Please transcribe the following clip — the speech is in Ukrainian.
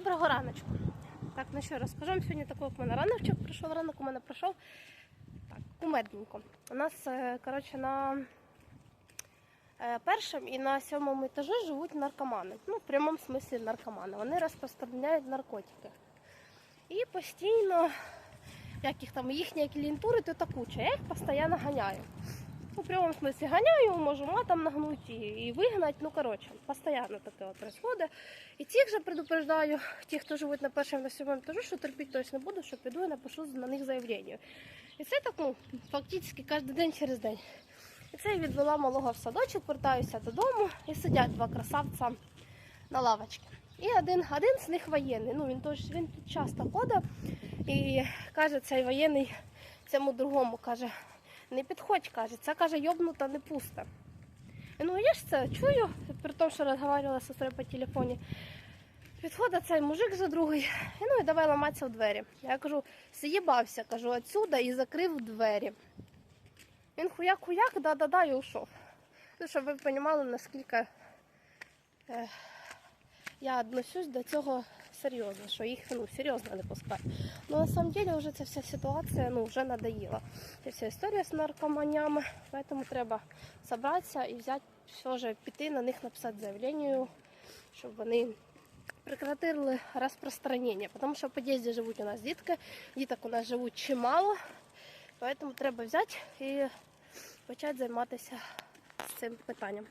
Доброго раночку. Так, ну що, розкажу вам сьогодні такого, як у мене раночок прийшов, ранок у мене пройшов. Так, кумедненько. У нас, е, коротше, на е, першому і на сьомому етажі живуть наркомани. Ну, в прямому смислі наркомани. Вони розпространяють наркотики. І постійно, як їх там, їхні клієнтури, то та куча. Я їх постійно ганяю. Ну, в прямому смислі ганяю, можу матом нагнути і, вигнати. Ну, коротше, постійно таке от происходить. І тих же предупреждаю, ті, хто живуть на першому на сьомому етажі, що терпіти точно буду, що піду і напишу на них заявлення. І це так, ну, фактично кожен день через день. І це я відвела малого в садочок, вертаюся додому і сидять два красавця на лавочці. І один, один з них воєнний. Ну, він, тож, він тут часто ходить і каже, цей воєнний цьому другому каже, не підходь, каже, це каже, йобнута не пусто. І, Ну, я ж це чую, при тому, що розмовляла з сестрою по телефоні. Підходить цей мужик за другий, ну і давай ламатися в двері. Я кажу, з'їбався, кажу, отсюда і закрив двері. Він хуяк-хуяк, да-да-да, і ушов. Ну, щоб ви розуміли, наскільки е, я відношусь до цього серйозно, що їх ну, серйозно не пускають. Ну, на самом деле, вже ця вся ситуація ну, вже надоїла. Ця вся історія з наркоманями, тому треба зібратися і взяти, все ж піти на них написати заявлення, щоб вони прекратили розпространення. Тому що в під'їзді живуть у нас дітки, діток у нас живуть чимало, тому треба взяти і почати займатися цим питанням.